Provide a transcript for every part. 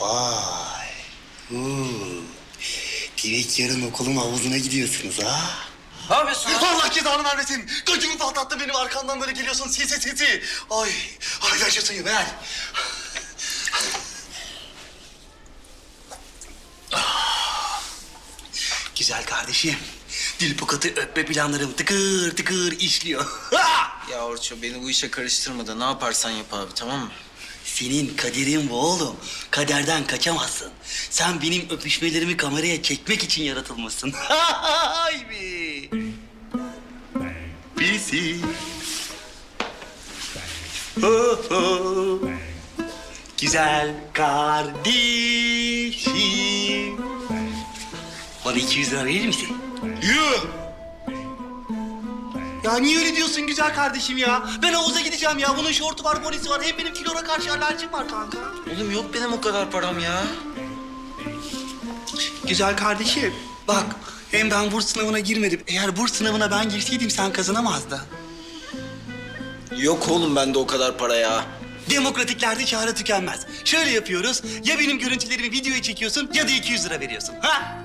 Vay. Hmm. Demek yarın okulun havuzuna gidiyorsunuz ha? Ne yapıyorsun ya? Allah cezanı vermesin. Gacımı patlattı benim arkamdan böyle geliyorsun sesi sesi. Ay, ay suyu ver. Ah. Güzel kardeşim. Dil pukatı öpme planlarım tıkır tıkır işliyor. Ya Orço beni bu işe karıştırma da ne yaparsan yap abi tamam mı? Senin kaderin bu oğlum. Kaderden kaçamazsın. Sen benim öpüşmelerimi kameraya çekmek için yaratılmışsın. Ay be. Pisi. Ho. Güzel kardeşim. Bana 200 lira verir misin? Yuh! Ya niye öyle diyorsun güzel kardeşim ya? Ben havuza gideceğim ya. Bunun şortu var, bonisi var. Hem benim kilora karşı alerjim var kanka. Oğlum yok benim o kadar param ya. Güzel kardeşim. Bak hem ben burs sınavına girmedim. Eğer burs sınavına ben girseydim sen kazanamazdın. Yok oğlum bende o kadar para ya. Demokratiklerde çare tükenmez. Şöyle yapıyoruz. Ya benim görüntülerimi videoya çekiyorsun ya da 200 lira veriyorsun. Ha?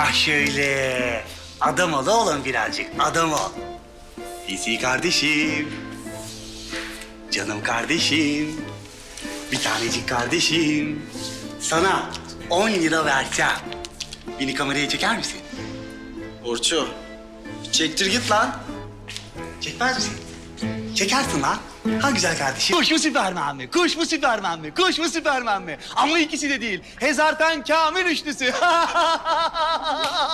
Ah şöyle. Adam ol oğlum birazcık. Adam ol. Fisi kardeşim. Canım kardeşim. Bir tanecik kardeşim. Sana 10 lira versem. Beni kameraya çeker misin? Orço çektir git lan. Çekmez misin? Çekersin lan. Ha güzel kardeşim. Kuş mu Süperman mi? Kuş mu Süperman mi? Kuş mu Süperman mi? Ama ikisi de değil. Hezarfen Kamil üçlüsü.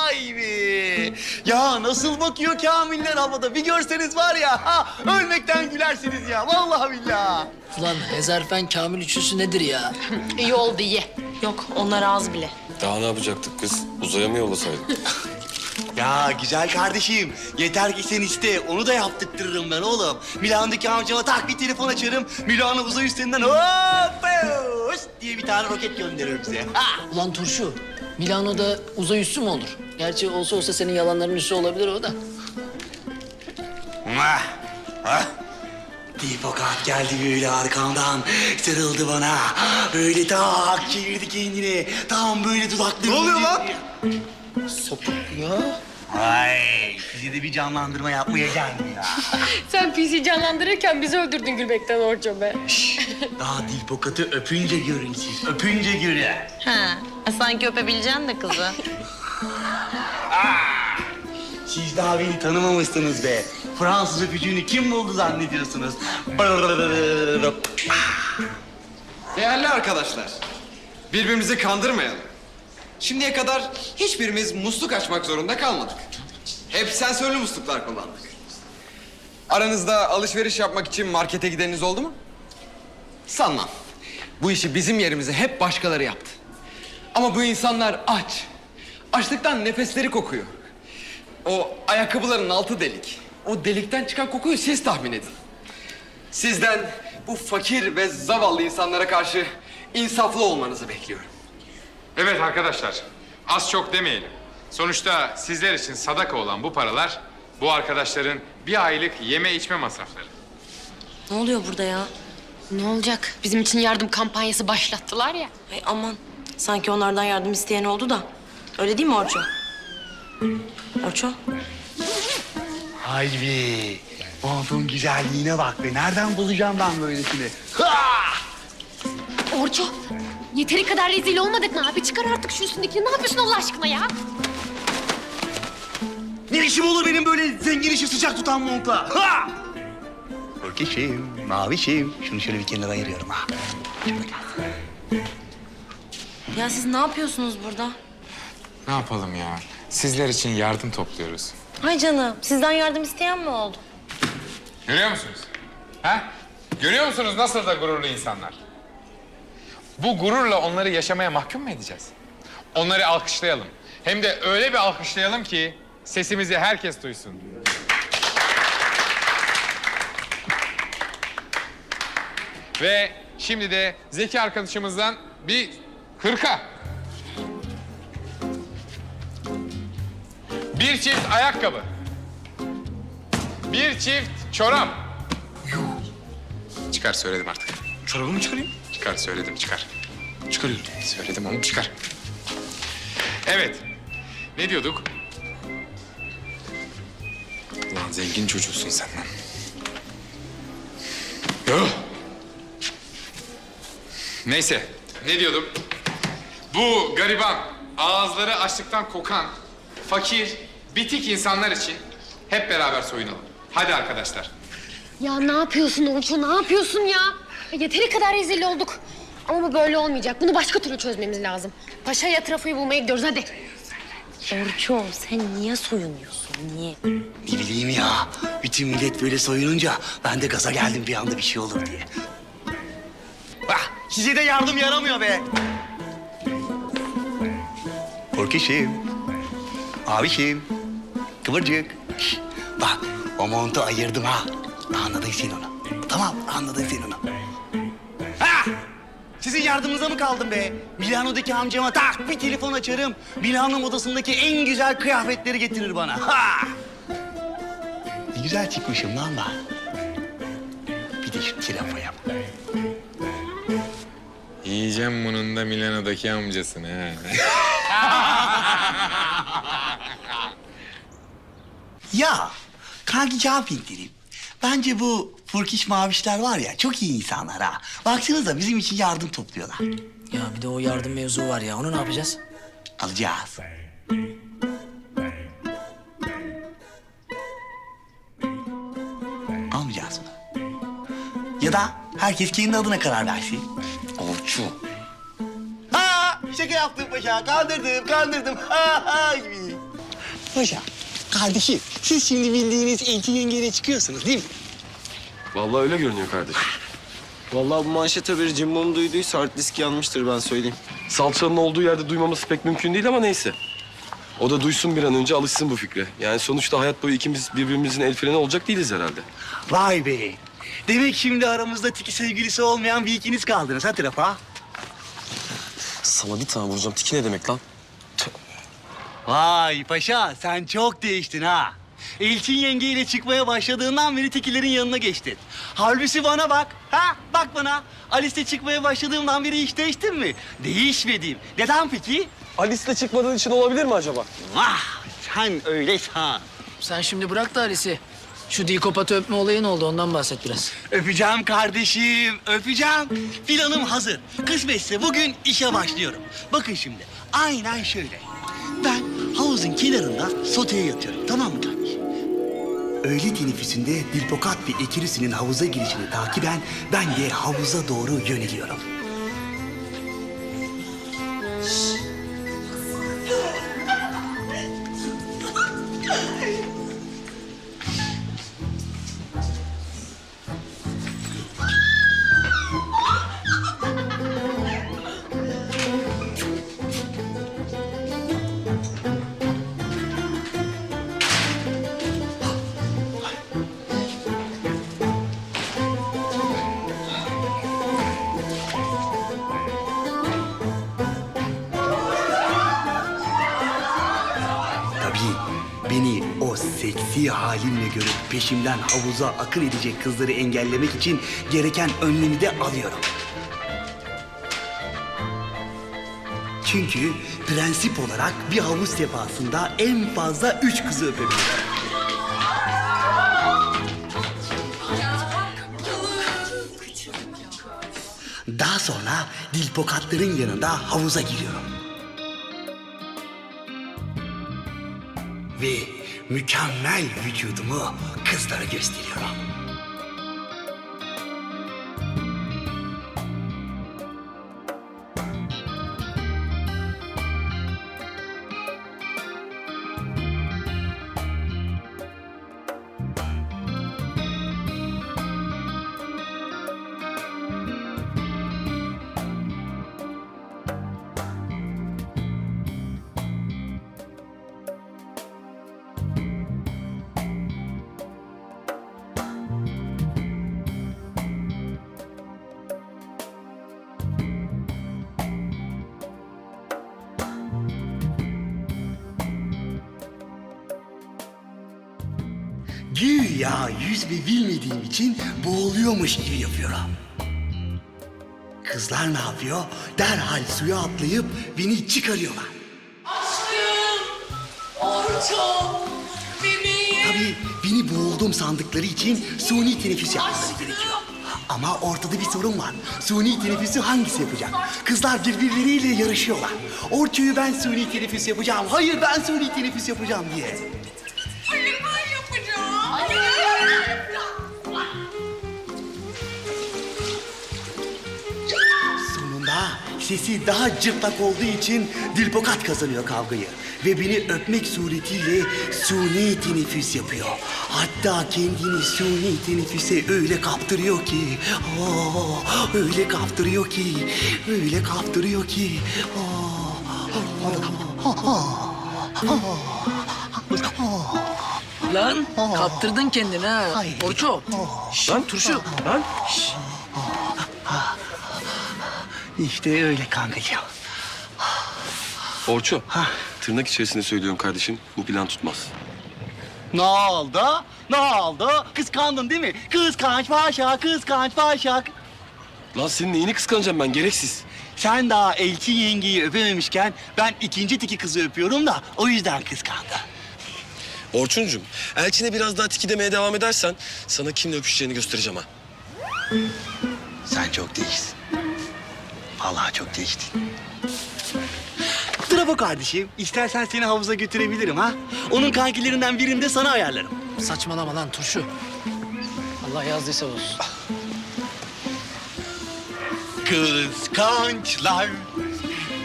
Ay be. Ya nasıl bakıyor Kamiller havada? Bir görseniz var ya. Ha, ölmekten gülersiniz ya. Vallahi billahi. Ulan Hezarfen Kamil üçlüsü nedir ya? İyi oldu iyi. Yok onlar az bile. Daha ne yapacaktık kız? Uzaya mı yollasaydık? Ya güzel kardeşim, yeter ki sen iste. Onu da yaptırtırırım ben oğlum. Milano'daki amcama tak bir telefon açarım. Milano uzay üstünden hop diye bir tane roket gönderirim size. Ha! Ulan Turşu, Milano'da uzay üssü mü olur? Gerçi olsa olsa senin yalanların üssü olabilir o da. Mwah! Ha? Dipokat geldi böyle arkamdan, sarıldı bana. Böyle tak çevirdi kendini. Tam böyle dudakları... Ne oluyor lan? Sapık ya. Ay, size de bir canlandırma yapmaya geldim ya. Sen PC canlandırırken bizi öldürdün gülmekten Orço be. Daha Dilpokat'ı öpünce görün siz, öpünce görün. Ha, sanki öpebileceksin de kızı. Siz daha beni tanımamışsınız be. Fransız öpücüğünü kim buldu zannediyorsunuz? Değerli arkadaşlar, birbirimizi kandırmayalım. Şimdiye kadar hiçbirimiz musluk açmak zorunda kalmadık. Hep sensörlü musluklar kullandık. Aranızda alışveriş yapmak için markete gideniniz oldu mu? Sanmam. Bu işi bizim yerimize hep başkaları yaptı. Ama bu insanlar aç. Açlıktan nefesleri kokuyor. O ayakkabıların altı delik. O delikten çıkan kokuyu siz tahmin edin. Sizden bu fakir ve zavallı insanlara karşı insaflı olmanızı bekliyorum. Evet arkadaşlar, az çok demeyelim. Sonuçta sizler için sadaka olan bu paralar, bu arkadaşların bir aylık yeme içme masrafları. Ne oluyor burada ya? Ne olacak? Bizim için yardım kampanyası başlattılar ya. Ay aman. Sanki onlardan yardım isteyen oldu da. Öyle değil mi Orço? Orço? Be. Montun güzelliğine bak be. Nereden bulacağım ben böylesini? Ha! Orço, yeteri kadar rezil olmadık mı abi? Çıkar artık şu üstündekini. Ne yapıyorsun Allah aşkına ya? Ne işim olur benim böyle zengin işi sıcak tutan montla? Ha! Örkeşim, mavişim. Şunu şöyle bir kenara ayırıyorum ha. Ya siz ne yapıyorsunuz burada? Ne yapalım ya? Sizler için yardım topluyoruz. Hay canım. Sizden yardım isteyen mi oldu? Görüyor musunuz? Ha? Görüyor musunuz nasıl da gururlu insanlar? Bu gururla onları yaşamaya mahkum mu edeceğiz? Onları alkışlayalım. Hem de öyle bir alkışlayalım ki sesimizi herkes duysun. Ve şimdi de Zeki arkadaşımızdan bir Kırka. Bir çift ayakkabı. Bir çift çorap. Çıkar söyledim artık. Çorabımı çıkarayım. Çıkar söyledim çıkar. Çıkarıyorum. Söyledim oğlum çıkar. Evet. Ne diyorduk? Ulan zengin çocuğusun sen lan. Yo. Neyse. Ne diyordum? Bu gariban, ağızları açlıktan kokan, fakir, bitik insanlar için hep beraber soyunalım. Hadi arkadaşlar. Ya ne yapıyorsun Orço ne yapıyorsun ya? Ya? Yeteri kadar rezil olduk. Ama bu böyle olmayacak. Bunu başka türlü çözmemiz lazım. Paşa'ya trafoyu bulmaya gidiyoruz hadi. Orço sen niye soyunuyorsun? Niye? Ne bileyim ya. Bütün millet böyle soyununca ben de gaza geldim bir anda bir şey olur diye. Bak size de yardım yaramıyor be. Korkeşim. Abişim. Kıvırcık. Şş, Bak o montu ayırdım ha. Anladın sen onu. Tamam anladın sen onu. Sizin yardımınıza mı kaldım be? Milano'daki amcama tak bir telefon açarım. Milano modasındaki en güzel kıyafetleri getirir bana. Ha! Ne güzel çıkmışım lan ben. Bir de şu telefona bak. Yiyeceğim bunun da Milano'daki amcasını ha. Ya kanki cevap indireyim. Bence bu Furkiş Mavişler var ya çok iyi insanlar ha. Baksanıza bizim için yardım topluyorlar. Ya bir de o yardım mevzu var ya. Onu ne yapacağız? Alacağız. Almayacağız mı? Ya da herkes kendi adına karar versin. Orçu. Ha şaka yaptım paşa. Kandırdım, kandırdım. Ha ha gibi. Paşa, kardeşim siz şimdi bildiğiniz Elçin yengeyle çıkıyorsunuz değil mi? Vallahi öyle görünüyor kardeşim. Vallahi bu manşet haberi Cimbom duyduysa hard disk yanmıştır ben söyleyeyim. Salçanın olduğu yerde duymaması pek mümkün değil ama neyse. O da duysun bir an önce alışsın bu fikre. Yani sonuçta hayat boyu ikimiz birbirimizin el freni olacak değiliz herhalde. Vay be. Demek şimdi aramızda tiki sevgilisi olmayan bir ikiniz kaldınız ha Trafa? Sana bir tane vuracağım. Tiki ne demek lan? Vay paşa sen çok değiştin ha. Elçin yengeyle çıkmaya başladığından beri tekilerin yanına geçtin. Halbuki bana bak. Ha bak bana. Alice'le çıkmaya başladığımdan beri hiç değiştin mi? Değişmedim. Neden peki? Alice'le çıkmadığın için olabilir mi acaba? Vah sen öyle san. Sen şimdi bırak da Alice'i. Şu dikopatı öpme olayı ne oldu? Ondan bahset biraz. Öpeceğim kardeşim, öpeceğim. Planım hazır. Kısmetse bugün işe başlıyorum. Bakın şimdi, aynen şöyle. Havuzun kenarında soteye yatıyorum, tamam mı kardeşim? Öğle teneffüsünde Dilpokat ve Ekirüsü'nün havuza girişini takiben ben de havuza doğru yöneliyorum. Beni o seksi halimle görüp peşimden havuza akın edecek kızları engellemek için gereken önlemi de alıyorum. Çünkü prensip olarak bir havuz sefasında en fazla üç kızı öpebilirim. Daha sonra dilpokatların yanında havuza giriyorum. Ve mükemmel vücudumu kızlara gösteriyorum. Güya yüzme bilmediğim için boğuluyormuş gibi yapıyorum. Kızlar ne yapıyor? Derhal suya atlayıp beni çıkarıyorlar. Aşkım, Orçun, bebeğim. Tabii beni boğuldum sandıkları için suni teneffüs yapmaları gerekiyor. Ama ortada bir sorun var. Suni teneffüsü hangisi yapacak? Kızlar birbirleriyle yarışıyorlar. Orçuyu ben suni teneffüs yapacağım. Hayır ben suni teneffüs yapacağım diye. Sesi daha cırtlak olduğu için Dilpokat kazanıyor kavgayı. Ve beni öpmek suretiyle suni teneffüs yapıyor. Hatta kendini suni teneffüse öyle kaptırıyor ki... aa, öyle kaptırıyor ki... Öyle kaptırıyor ki... Lan kaptırdın kendini ha. Orço. Şşş, Lan turşu. Lan İşte öyle kankacığım. Orço. Tırnak içerisinde söylüyorum kardeşim. Bu plan tutmaz. Ne oldu? Ne oldu? Kıskandın değil mi? Kıskanç paşa, kıskanç paşa. Lan senin neyini kıskanacağım ben gereksiz. Sen daha Elçin yengeyi öpememişken ben ikinci tiki kızı öpüyorum da o yüzden kıskandı. Orçuncum, Elçin'e biraz daha tiki demeye devam edersen sana kimle öpüşeceğini göstereceğim ha. Sen çok değiştin. Vallahi çok değiştin. Bravo kardeşim. İstersen seni havuza götürebilirim ha. Onun kankilerinden birini de sana ayarlarım. Saçmalama lan turşu. Allah yazdıysa olsun. Kıskançlar.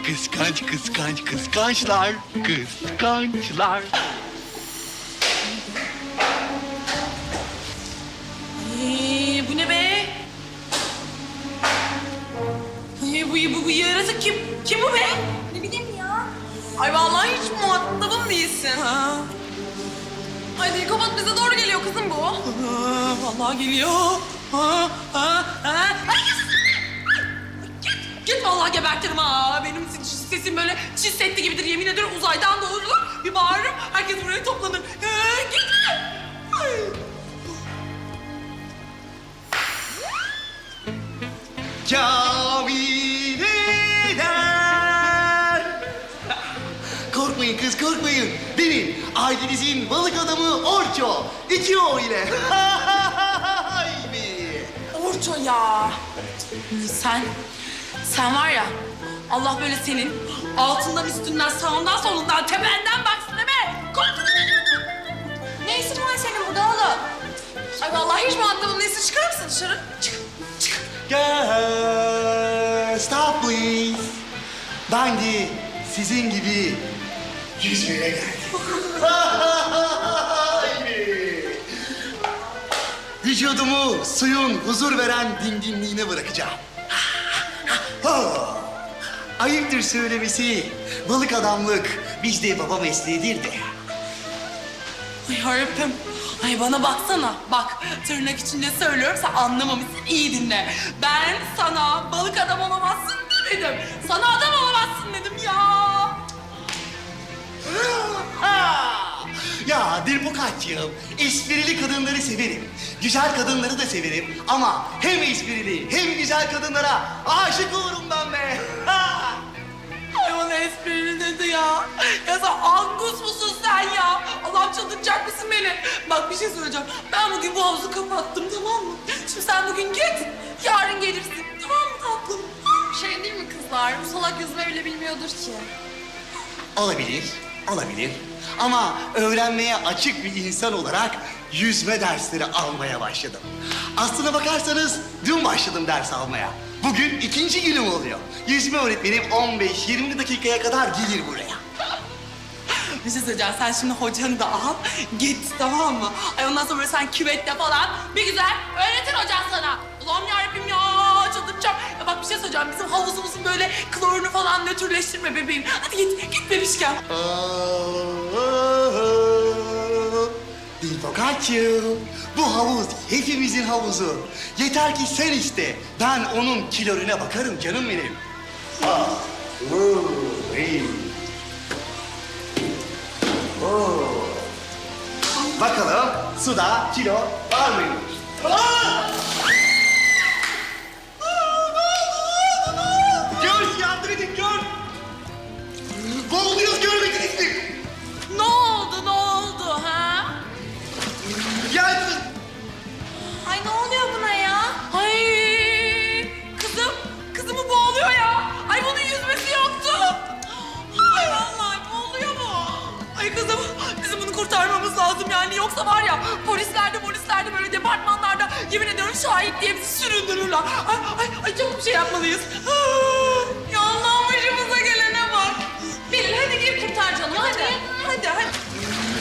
Kıskanç, kıskanç, kıskançlar. Kıskançlar. Bu, bu, bu yaratık kim? Kim bu be? Ne bileyim ya. Ay vallahi hiç muhatabım değilsin ha. Ay Dilkobat bize doğru geliyor kızım bu. Aa, vallahi geliyor. Ha, ha, ha. Ay, Git, git vallahi gebertirim ha. Benim ses- sesim böyle çiz setli gibidir yemin ediyorum uzaydan doğru bir bağırırım. Herkes buraya toplanır. Ha, git. Ay. Camiler. Korkmayın. Benim ailenizin balık adamı Orço. İki o ile. Haydi. Orço ya. Sen, sen var ya Allah böyle senin altından üstünden sağından solundan tependen baksın değil mi? Ne işin var senin burada oğlum? Ay vallahi hiç muhatabım değilsin. Çıkar mısın dışarı? Çık, çık. Girls, stop please. Ben de sizin gibi yüzmeye geldim. Vücudumu suyun huzur veren dinginliğine bırakacağım. Oh. Ayıptır söylemesi. Balık adamlık bizde baba mesleğidir de. Ay yarabbim. Ay bana baksana. Bak tırnak içinde söylüyorum sen anlamamışsın iyi dinle. Ben sana balık adam olamazsın demedim. Sana adam olamazsın dedim ya. Ya Dilbukatçığım, esprili kadınları severim. Güzel kadınları da severim. Ama hem esprili hem güzel kadınlara aşık olurum ben be. Ha! Ay bana esprili dedi ya. Ya sen angus musun sen ya? Allah'ım çıldıracak mısın beni? Bak bir şey söyleyeceğim. Ben bugün bu havuzu kapattım tamam mı? Şimdi sen bugün git. Yarın gelirsin. Tamam mı tatlım? Şey değil mi kızlar? Bu salak yüzme bile bilmiyordur ki. Olabilir, olabilir. Ama öğrenmeye açık bir insan olarak yüzme dersleri almaya başladım. Aslına bakarsanız dün başladım ders almaya. Bugün ikinci günüm oluyor. Yüzme öğretmenim 15-20 dakikaya kadar gelir buraya. Bir şey söyleyeceğim. Sen şimdi hocanı da al. Git tamam mı? Ay ondan sonra sen küvette falan bir güzel öğretir hocan sana. Ulan yarabbim ya çıldıracağım. Ya bak bir şey söyleyeceğim. Bizim havuzumuzun böyle klorunu falan nötrleştirme bebeğim. Hadi git, git bebişken. Dilbokatçığım, bu havuz hepimizin havuzu. Yeter ki sen iste. Ben onun kiloruna bakarım canım benim. Ah, oo. Oo. Bakalım suda kilo var mıymış? Boğuluyoruz görmediniz mi? Ne oldu ne oldu ha? Gel Ay ne oluyor buna ya? Ay kızım, kızımı boğuluyor ya. Ay bunun yüzmesi yoktu. Ay vallahi boğuluyor bu. Ay kızım bizim bunu kurtarmamız lazım yani yoksa var ya polislerde polislerde böyle departmanlarda yemin ediyorum şahit diye bizi süründürürler. Ay, ay, ay çabuk bir şey yapmalıyız. Ya hadi. Hadi hadi.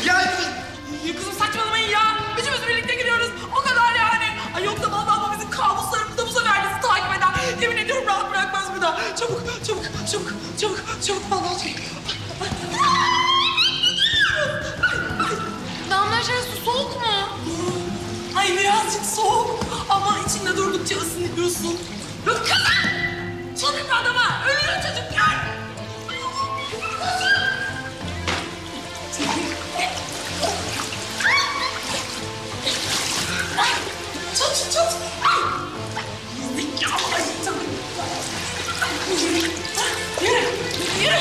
gel Ya kızım saçmalamayın ya. Üçümüz birlikte giriyoruz. O kadar yani. Ay yoksa vallahi bu bizim kabuslarımızda bu sefer bizi takip eder. Yemin ediyorum rahat bırakmaz bir daha. Çabuk, çabuk, çabuk, çabuk, çabuk vallahi çabuk. Damla şey su soğuk mu? Ay birazcık soğuk ama içinde durdukça ısınıyorsun. Yok kızım! Çıldırma adama! Ölüyor çocuk Yürü!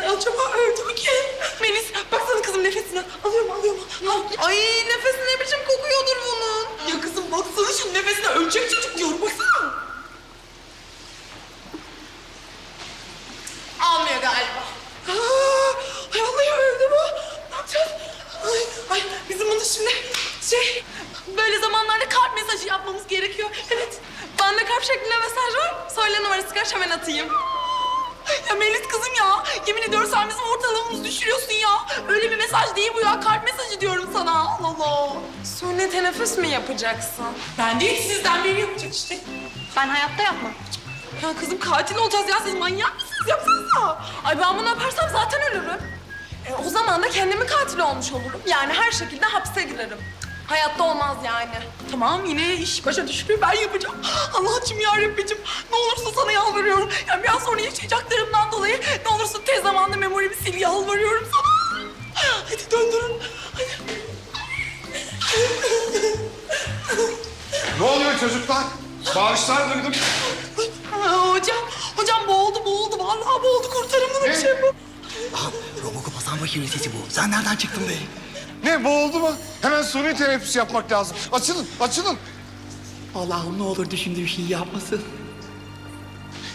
Ay, acaba öldü mü ki? Melis baksana kızım nefesine. Alıyorum alıyorum. Al. Ay nefesi ne biçim kokuyordur bunun. Ya kızım baksana şu nefesine ölecek çocuk diyorum baksana. Almıyor galiba. Aa, ay vallahi öldü bu. Ne yapacağız? Ay, ay bizim bunu şimdi şey böyle zamanlarda kalp mesajı yapmamız gerekiyor. Evet. Bende kalp şeklinde mesaj var. Kaç hemen atayım. Ya Melis kızım ya. Yemin ediyorum sen bizim ortalamamızı düşürüyorsun ya. Öyle bir mesaj değil bu ya. Kalp mesajı diyorum sana. Allah Allah. Suni teneffüs mü yapacaksın? Ben değil sizden biri yapacak işte. Ben hayatta yapmam. Ya kızım katil olacağız ya. Siz manyak mısınız? Yapsanıza. Ay ben bunu yaparsam zaten ölürüm. E, o zaman da kendimi katil olmuş olurum. Yani her şekilde hapse girerim. Hayatta olmaz yani. Tamam yine iş başa düşürüyor ben yapacağım. Allah'ım ya Rabbicim ne olursa sana yalvarıyorum. Ya biraz sonra yaşayacaklarımdan dolayı ne olursa tez zamanda memorimi sil yalvarıyorum sana. Hadi döndürün. Hadi. Ne oluyor çocuklar? Bağışlar duydum. Aa, hocam, hocam boğuldu boğuldu. Vallahi boğuldu kurtarın bunu bir şey bu. Robocop Hasan Bakir'in sesi bu. Sen nereden çıktın be? Ne boğuldu mu? Hemen suni teneffüs yapmak lazım. Açılın, açılın. Allah'ım ne olur düşündüğü şeyi yapmasın.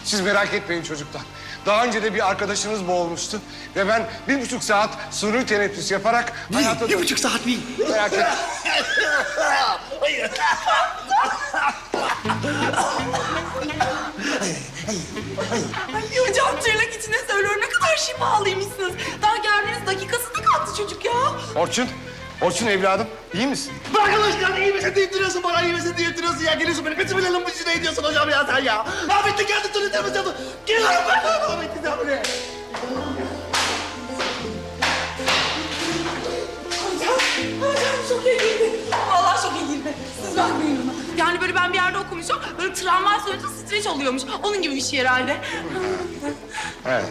Siz merak etmeyin çocuklar. Daha önce de bir arkadaşınız boğulmuştu. Ve ben bir buçuk saat suni teneffüs yaparak hayata... Bir, bir buçuk saat mi? Merak etmeyin. Orçun, Orçun evladım iyi misin? Bırak Allah aşkına iyi misin deyip duruyorsun bana iyi misin deyip duruyorsun ya. Geliyorsun beni bizi bilelim bu işine ediyorsun hocam ya sen ya. Ahmet'le geldi türlü temiz yaptı. Geliyorum ben Ahmet'le sen buraya. Hocam çok iyi girdi. Vallahi çok iyi girdi. Siz bakmayın ona. Yani böyle ben bir yerde okumuşum. Böyle travma sonucu streç oluyormuş. Onun gibi bir şey herhalde. Evet.